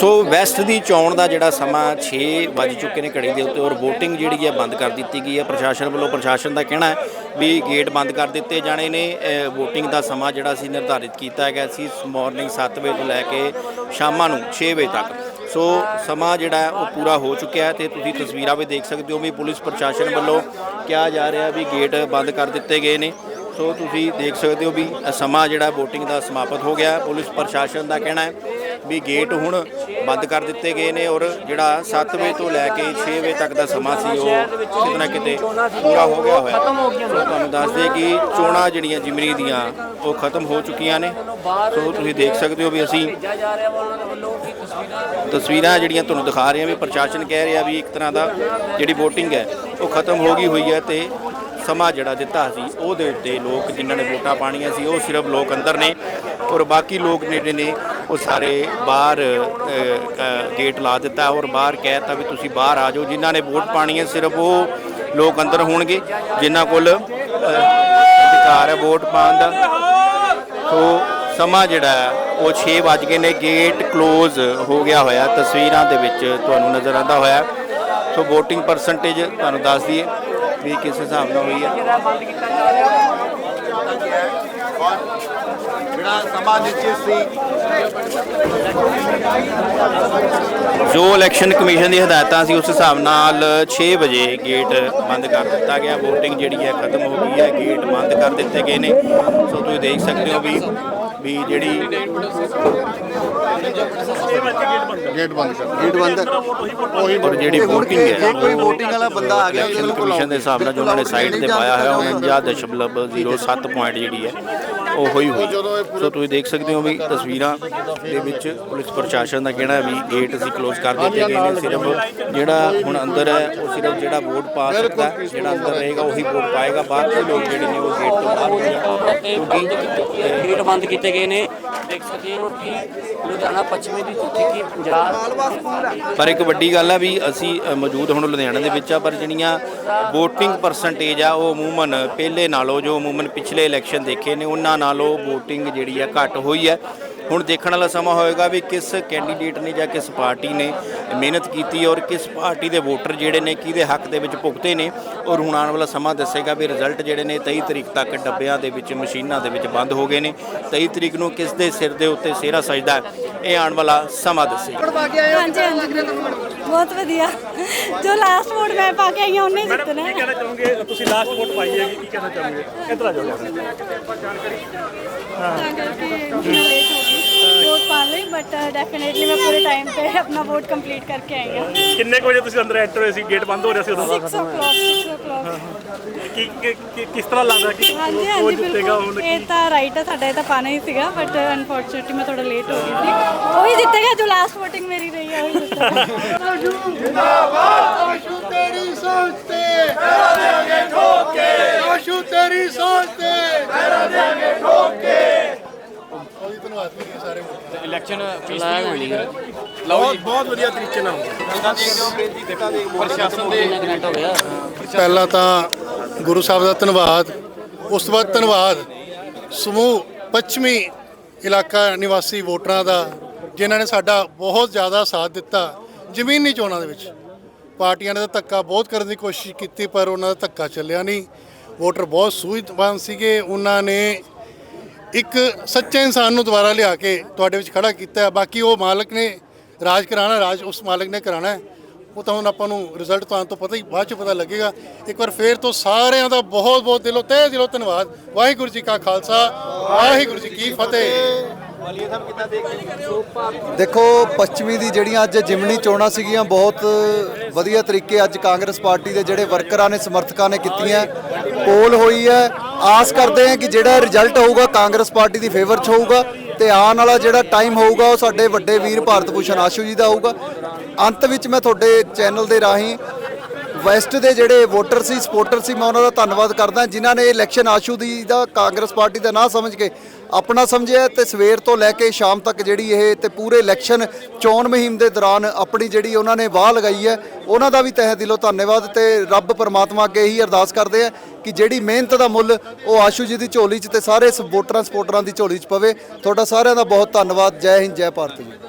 ਸੋ West ਦੀ ਚੋਣ ਦਾ ਜਿਹੜਾ ਸਮਾਂ 6 ਵੱਜ ਚੁੱਕੇ ਨੇ ਘੜੀ ਦੇ ਉੱਤੇ ਔਰ VOTING ਜਿਹੜੀ ਹੈ ਬੰਦ ਕਰ ਦਿੱਤੀ ਗਈ ਹੈ। ਪ੍ਰਸ਼ਾਸਨ ਵੱਲੋਂ ਪ੍ਰਸ਼ਾਸਨ ਦਾ ਕਹਿਣਾ ਹੈ ਵੀ ਗੇਟ ਬੰਦ ਕਰ ਦਿੱਤੇ ਜਾਣੇ ਨੇ। VOTING ਦਾ ਸਮਾਂ ਜਿਹੜਾ ਸੀ ਨਿਰਧਾਰਿਤ ਕੀਤਾ ਗਿਆ ਸੀ ਮਾਰਨਿੰਗ 7 ਵਜੇ ਤੋਂ ਲੈ ਕੇ ਸ਼ਾਮਾਂ ਨੂੰ 6 ਵਜੇ ਤੱਕ। ਸੋ ਸਮਾਂ ਜਿਹੜਾ ਉਹ ਪੂਰਾ ਹੋ ਚੁੱਕਿਆ ਹੈ ਤੇ ਤੁਸੀਂ ਤਸਵੀਰਾਂ ਵੀ ਦੇਖ ਸਕਦੇ ਹੋ ਵੀ ਪੁਲਿਸ ਪ੍ਰਸ਼ਾਸਨ ਵੱਲੋਂ ਕਿਹਾ ਜਾ ਰਿਹਾ ਵੀ ਗੇਟ ਬੰਦ ਕਰ ਦਿੱਤੇ ਗਏ ਨੇ। ਸੋ ਤੁਸੀਂ ਦੇਖ ਸਕਦੇ ਹੋ ਵੀ ਸਮਾਂ ਜਿਹੜਾ VOTING ਦਾ ਸਮਾਪਤ ਹੋ ਗਿਆ। ਪੁਲਿਸ ਪ੍ਰਸ਼ਾਸਨ ਦਾ ਕਹਿਣਾ ਹੈ ਵੀ ਗੇਟ ਹੁਣ ਬੰਦ ਕਰ ਦਿੱਤੇ ਗਏ ਨੇ ਔਰ ਜਿਹੜਾ 7 ਵਜੇ ਤੋਂ ਲੈ ਕੇ 6 ਵਜੇ ਤੱਕ ਦਾ ਸਮਾਂ ਸੀ ਉਹ ਕਿਤੇ ਨਾ ਕਿਤੇ ਪੂਰਾ ਹੋ ਗਿਆ ਹੋਇਆ। ਸੋ ਤੁਹਾਨੂੰ ਦੱਸ ਦਈਏ ਕਿ ਚੋਣਾਂ ਜਿਹੜੀਆਂ ਜਿਮਨੀ ਦੀਆਂ ਉਹ ਖਤਮ ਹੋ ਚੁੱਕੀਆਂ ਨੇ। ਸੋ ਤੁਸੀਂ ਦੇਖ ਸਕਦੇ ਹੋ ਵੀ ਅਸੀਂ ਤਸਵੀਰਾਂ ਜਿਹੜੀਆਂ ਤੁਹਾਨੂੰ ਦਿਖਾ ਰਹੇ ਹਾਂ ਵੀ ਪ੍ਰਸ਼ਾਸਨ ਕਹਿ ਰਿਹਾ ਵੀ ਇੱਕ ਤਰ੍ਹਾਂ ਦਾ ਜਿਹੜੀ VOTING ਹੈ ਉਹ ਖਤਮ ਹੋ ਗਈ ਹੋਈ ਹੈ ਤੇ ਸਮਾਂ ਜਿਹੜਾ ਦਿੱਤਾ ਸੀ ਉਹਦੇ ਉੱਤੇ ਲੋਕ ਜਿਨ੍ਹਾਂ ਨੇ ਵੋਟਾਂ ਪਾਣੀਆਂ ਸੀ ਉਹ ਸਿਰਫ ਲੋਕ ਅੰਦਰ ਨੇ ਔਰ ਬਾਕੀ ਲੋਕ ਜਿਹੜੇ ਨੇ ਉਹ ਸਾਰੇ ਬਾਹਰ ਗੇਟ ਲਾ ਦਿੱਤਾ ਔਰ ਬਾਹਰ ਕਹਿਤਾ ਵੀ ਤੁਸੀਂ ਬਾਹਰ ਆ ਜਾਓ। ਜਿਨ੍ਹਾਂ ਨੇ ਵੋਟ ਪਾਣੀ ਹੈ, ਸਿਰਫ ਉਹ ਲੋਕ ਅੰਦਰ ਹੋਣਗੇ, ਜਿਨ੍ਹਾਂ ਕੋਲ ਅਧਿਕਾਰ ਹੈ ਵੋਟ ਪਾਉਣ ਦਾ। ਸੋ ਸਮਾਂ ਜਿਹੜਾ ਉਹ 6 ਵੱਜ ਗਏ ਨੇ ਗੇਟ ਕਲੋਜ਼ ਹੋ ਗਿਆ ਹੋਇਆ। ਤਸਵੀਰਾਂ ਦੇ ਵਿੱਚ ਤੁਹਾਨੂੰ ਨਜ਼ਰ ਆਉਂਦਾ ਹੋਇਆ। ਸੋ VOTING ਪਰਸੈਂਟੇਜ ਤੁਹਾਨੂੰ ਦੱਸ ਦਈਏ ਵੀ ਕਿਸ ਹਿਸਾਬ ਨਾਲ ਹੋਈ ਹੈ। ਜਿਹੜਾ ਸਮਾਂ ਨਿਸ਼ਚਿਤ ਸੀ। ਜੋ ਇਲੈਕਸ਼ਨ ਕਮਿਸ਼ਨ ਦੀ ਹਦਾਇਤਾਂ ਸੀ ਉਸ ਹਿਸਾਬ ਨਾਲ 6 ਵਜੇ ਗੇਟ ਬੰਦ ਕਰ ਦਿੱਤਾ ਗਿਆ। VOTING ਜਿਹੜੀ ਹੈ ਖਤਮ ਹੋ ਗਈ ਹੈ। ਗੇਟ ਬੰਦ ਕਰ ਦਿੱਤੇ ਗਏ ਨੇ। ਸੋ ਤੁਸੀਂ ਦੇਖ ਸਕਦੇ ਹੋ ਵੀ ਵੀ ਜਿਹੜੀ ਗੇਟ ਬੰਦ ਕਰ ਗੇਟ ਬੰਦ ਉਹੀ ਔਰ ਜਿਹੜੀ VOTING ਹੈ ਜੇ ਕੋਈ VOTING ਵਾਲਾ ਬੰਦਾ ਆ ਗਿਆ ਇਲੈਕਸ਼ਨ ਕਮਿਸ਼ਨ ਦੇ ਹਿਸਾਬ ਨਾਲ ਜੋ ਉਹਨਾਂ ਨੇ ਸਾਈਟ ਤੇ ਪਾਇਆ ਹੋਇਆ 49.07 ਪੁਆਇੰਟ ਜਿਹੜੀ ਹੈ ਉਹ ਹੋਈ ਹੋਈ। ਸੋ ਤੁਸੀਂ ਦੇਖ ਸਕਦੇ ਹੋ ਵੀ ਤਸਵੀਰਾਂ ਦੇ ਵਿੱਚ ਪੁਲਿਸ ਪ੍ਰਸ਼ਾਸਨ ਦਾ ਕਹਿਣਾ ਹੈ ਵੀ ਗੇਟ ਅਸੀਂ ਕਲੋਜ਼ ਕਰ ਦਿੱਤੇ ਗਏ ਨੇ। ਸਿਰਫ ਜਿਹੜਾ ਹੁਣ ਅੰਦਰ ਹੈ ਉਹ ਸਿਰਫ ਜਿਹੜਾ ਵੋਟ ਪਾ ਸਕਦਾ ਹੈ, ਜਿਹੜਾ ਅੰਦਰ ਰਹੇਗਾ ਉਹੀ ਵੋਟ ਪਾਏਗਾ। ਬਾਹਰ ਦੇ ਲੋਕ ਜਿਹੜੇ ਨੇ ਉਹ ਗੇਟ ਤੋਂ ਬਾਹਰ ਹੋਣਗੇ ਕਿਉਂਕਿ ਗੇਟ ਬੰਦ ਕੀਤੇ ਗਏ ਨੇ। ਦੇਖ ਸਕਦੇ ਹੋ ਕਿ ਲੁਧਿਆਣਾ ਪੱਛਮੀ ਦੀ ਜਿੱਥੇ ਕਿ ਪੰਜਾਬ ਪਰ ਇੱਕ ਵੱਡੀ ਗੱਲ ਹੈ ਵੀ ਅਸੀਂ ਮੌਜੂਦ ਹੁਣ ਲੁਧਿਆਣਾ ਦੇ ਵਿੱਚ ਆ ਪਰ ਜਿਹੜੀਆਂ VOTING ਪਰਸੈਂਟੇਜ ਆ ਉਹ ਅਮੂਮਨ ਪਹਿਲੇ ਨਾਲੋਂ ਜੋ ਅਮੂਮਨ ਪਿਛਲੇ ਇਲੈਕਸ਼ਨ ਦੇਖੇ ਨੇ ਉਹਨਾਂ ਨਾਲੋਂ ਨਾਲੋਂ VOTING ਜਿਹੜੀ ਹੈ ਘੱਟ ਹੋਈ ਹੈ। ਹੁਣ ਦੇਖਣ ਵਾਲਾ ਸਮਾਂ ਹੋਏਗਾ ਵੀ ਕਿਸ ਕੈਂਡੀਡੇਟ ਨੇ ਜਾਂ ਕਿਸ ਪਾਰਟੀ ਨੇ ਮਿਹਨਤ ਕੀਤੀ ਔਰ ਕਿਸ ਪਾਰਟੀ ਦੇ ਵੋਟਰ ਜਿਹੜੇ ਨੇ ਕਿਹਦੇ ਹੱਕ ਦੇ ਵਿੱਚ ਭੁਗਤੇ ਨੇ ਔਰ ਹੁਣ ਆਉਣ ਵਾਲਾ ਸਮਾਂ ਦੱਸੇਗਾ ਵੀ ਰਿਜ਼ਲਟ ਜਿਹੜੇ ਨੇ 23 ਤਰੀਕ ਤੱਕ ਡੱਬਿਆਂ ਦੇ ਵਿੱਚ ਮਸ਼ੀਨਾਂ ਦੇ ਵਿੱਚ ਬੰਦ ਹੋ ਗਏ ਨੇ। 23 ਤਰੀਕ ਨੂੰ ਕਿਸ ਦੇ ਸਿਰ ਦੇ ਉੱਤੇ ਸਿਹਰਾ ਸਜਦਾ ਹੈ, ਇਹ ਆਉਣ ਵਾਲਾ ਸਮਾਂ ਦੱਸੇਗਾ ਹਾਂਜੀ ਹਾਂਜੀ। ਬਹੁਤ ਵਧੀਆ। ਜੋ ਲਾਸਟ ਵੋਟ ਮੈਂ ਪਾ ਕੇ ਆਈ ਹਾਂ ਉਹਨੇ ਜਿੱਤਣਾ। ਕੀ ਕਹਿਣਾ ਚਾਹੋਗੇ? ਤੁਸੀਂ ਲਾਸਟ ਵੋਟ ਪਾਈ ਹੈਗੀ ਕੀ ਕਹਿਣਾ ਚਾਹੋਗੇ? ਇੱਧਰ ਆ ਜਾਓ ਯਾਰ। ਤਾਂ ਕਰਕੇ ਥੋੜਾ ਲੇਟ ਹੋ ਗਈ ਵੋਟ ਪਾ ਲਈ ਡੈਫੀਨਿਟਲੀ ਮੈਂ ਪੂਰੇ ਟਾਈਮ ਤੇ ਆਪਣਾ ਵੋਟ ਕੰਪਲੀਟ ਕਰਕੇ ਆਈ ਹਾਂ ਕਿੰਨੇ ਕੁ ਵਜੇ ਤੁਸੀਂ ਅੰਦਰ ਐਂਟਰ ਹੋਏ ਸੀ ਗੇਟ ਬੰਦ ਹੋ ਰਿਹਾ ਸੀ ਉਦੋਂ 6 o'clock 6 o'clock ਕੀ ਕੀ- ਕੀ- ਕਿਸ ਤਰ੍ਹਾਂ ਲੱਗਦਾ ਕਿ ਹਾਂਜੀ ਉਹ ਹਾਂਜੀ ਜਿੱਤੇਗਾ ਹੁਣ ਬਿਲਕੁਲ ਇਹ ਤਾਂ ਰਾਈਟ ਹੈ ਸਾਡਾ ਇਹ ਤਾਂ ਪਾਣਾ ਹੀ ਸੀਗਾ ਬਟ ਅਨਫੋਰਚੂਨਟਲੀ ਮੈਂ ਥੋੜਾ ਲੇਟ ਹੋ ਗਈ ਸੀ ਉਹੀ ਜਿੱਤੇਗਾ ਜੋ ਲਾਸਟ ਵੋਟਿੰਗ ਮੇਰੀ ਰਹੀ ਹੈ ਉਹੀ ਜਿੱਤੇਗਾ ਆਸ਼ੂ ਤੇਰੀ ਸੋਚ ਤੇ ਮੇਰਾ ਦੇਗੇ ਠੋਕੇ ਆਸ਼ੂ ਤੇਰੀ ਸੋਚ ਤੇ ਮੇਰਾ ਦੇਗੇ ਠੋਕੇ ਜੀ ਸਾਰੇ ਇਲੈਕਸ਼ਨ ਪੀਸਫੁਲ ਹੋਣੀ ਹੈ। ਬਹੁਤ ਬਹੁਤ ਵਧੀਆ ਤਰੀਕੇ ਨਾਲ ਪ੍ਰਸ਼ਾਸਨ ਦੇ ਕਨੈਕਟ ਹੋ ਗਿਆ? ਪਹਿਲਾਂ ਤਾਂ ਗੁਰੂ ਸਾਹਿਬ ਦਾ ਧੰਨਵਾਦ ਉਸ ਤੋਂ ਬਾਅਦ ਧੰਨਵਾਦ ਸਮੂਹ ਪੱਛਮੀ ਇਲਾਕਾ ਨਿਵਾਸੀ ਵੋਟਰਾਂ ਦਾ ਜਿਨ੍ਹਾਂ ਨੇ ਸਾਡਾ ਬਹੁਤ ਜ਼ਿਆਦਾ ਸਾਥ ਦਿੱਤਾ ਜ਼ਮੀਨੀ ਚੋਣਾਂ ਦੇ ਵਿੱਚ। ਪਾਰਟੀਆਂ ਨੇ ਤਾਂ ਧੱਕਾ ਬਹੁਤ ਕਰਨ ਦੀ ਕੋਸ਼ਿਸ਼ ਕੀਤੀ ਪਰ ਉਹਨਾਂ ਦਾ ਧੱਕਾ ਚੱਲਿਆ ਨਹੀਂ। ਵੋਟਰ ਬਹੁਤ ਸੂਝਵਾਨ ਸੀਗੇ ਉਹਨਾਂ ਨੇ ਇੱਕ ਸੱਚੇ ਇਨਸਾਨ ਨੂੰ ਦੁਬਾਰਾ ਲਿਆ ਕੇ ਤੁਹਾਡੇ ਵਿੱਚ ਖੜਾ ਕੀਤਾ ਹੈ। ਬਾਕੀ ਉਹ ਮਾਲਕ ਨੇ ਰਾਜ ਕਰਾਣਾ, ਰਾਜ ਉਸ ਮਾਲਕ ਨੇ ਕਰਾਣਾ ਹੈ। ਉਹ ਤਾਂ ਹੁਣ ਆਪਾਂ ਨੂੰ ਰਿਜ਼ਲਟ ਤਾਂ ਤੋਂ ਪਤਾ ਹੀ, ਬਾਅਦ ਚ ਪਤਾ ਲੱਗੇਗਾ। ਇੱਕ ਵਾਰ ਫੇਰ ਤੋਂ ਸਾਰਿਆਂ ਦਾ ਬਹੁਤ ਬਹੁਤ ਦਿਲੋਂ, ਤਹਿ ਦਿਲੋਂ ਧੰਨਵਾਦ। ਵਾਹਿਗੁਰੂ ਜੀ ਕਾ ਖਾਲਸਾ, ਵਾਹਿਗੁਰੂ ਜੀ ਕੀ ਫਤਿਹ। ਦੇਖੋ, ਪੱਛਮੀ ਦੀ ਜਿਹੜੀਆਂ ਅੱਜ ਜਿਮਨੀ ਚੋਣਾਂ ਸੀਗੀਆਂ, ਬਹੁਤ ਵਧੀਆ ਤਰੀਕੇ ਅੱਜ ਕਾਂਗਰਸ ਪਾਰਟੀ ਦੇ ਜਿਹੜੇ ਵਰਕਰਾਂ ਨੇ, ਸਮਰਥਕਾਂ ਨੇ ਕੀਤੀਆਂ। ਪੋਲ ਹੋਈ ਹੈ। ਆਸ ਕਰਦੇ ਹਾਂ ਕਿ ਜਿਹੜਾ ਰਿਜ਼ਲਟ ਹੋਊਗਾ ਕਾਂਗਰਸ ਪਾਰਟੀ ਦੀ ਫੇਵਰ 'ਚ ਹੋਊਗਾ ਤੇ ਆਉਣ ਵਾਲਾ ਜਿਹੜਾ ਟਾਈਮ ਹੋਊਗਾ ਉਹ ਸਾਡੇ ਵੱਡੇ ਵੀਰ ਭਾਰਤ ਭੂਸ਼ਣ ਆਸ਼ੂ ਜੀ ਦਾ ਹੋਊਗਾ। ਅੰਤ ਵਿੱਚ ਮੈਂ ਤੁਹਾਡੇ ਚੈਨਲ ਦੇ ਰਾਹੀਂ ਵੈਸਟ ਦੇ ਜਿਹੜੇ ਵੋਟਰ ਸੀ ਸਪੋਰਟਰ ਸੀ, ਮੈਂ ਉਹਨਾਂ ਦਾ ਧੰਨਵਾਦ ਕਰਦਾ, ਜਿਨ੍ਹਾਂ ਨੇ ਇਲੈਕਸ਼ਨ ਆਸ਼ੂ ਦੀ ਦਾ ਕਾਂਗਰਸ ਪਾਰਟੀ ਦਾ ਨਾਂ ਸਮਝ ਕੇ ਆਪਣਾ ਸਮਝਿਆ ਤੇ ਸਵੇਰ ਤੋਂ ਲੈ ਕੇ ਸ਼ਾਮ ਤੱਕ ਜਿਹੜੀ ਇਹ ਤੇ ਪੂਰੇ ਇਲੈਕਸ਼ਨ ਚੋਣ ਮੁਹਿੰਮ ਦੇ ਦੌਰਾਨ ਆਪਣੀ ਜਿਹੜੀ ਉਹਨਾਂ ਨੇ ਵਾਹ ਲਗਾਈ ਹੈ, ਉਹਨਾਂ ਦਾ ਵੀ ਤਹਿ ਦਿਲੋਂ ਧੰਨਵਾਦ ਤੇ ਰੱਬ ਪਰਮਾਤਮਾ ਅੱਗੇ ਇਹੀ ਅਰਦਾਸ ਕਰਦੇ ਆ ਕਿ ਜਿਹੜੀ ਮਿਹਨਤ ਦਾ ਮੁੱਲ ਉਹ ਆਸ਼ੂ ਜੀ ਦੀ ਝੋਲੀ 'ਚ ਤੇ ਸਾਰੇ ਵੋਟਰਾਂ ਸਪੋਰਟਰਾਂ ਦੀ ਝੋਲੀ 'ਚ ਪਵੇ। ਤੁਹਾਡਾ ਸਾਰਿਆਂ ਦਾ ਬਹੁਤ ਧੰਨਵਾਦ। ਜੈ ਹਿੰਦ, ਜੈ ਭਾਰਤ ਜੀ।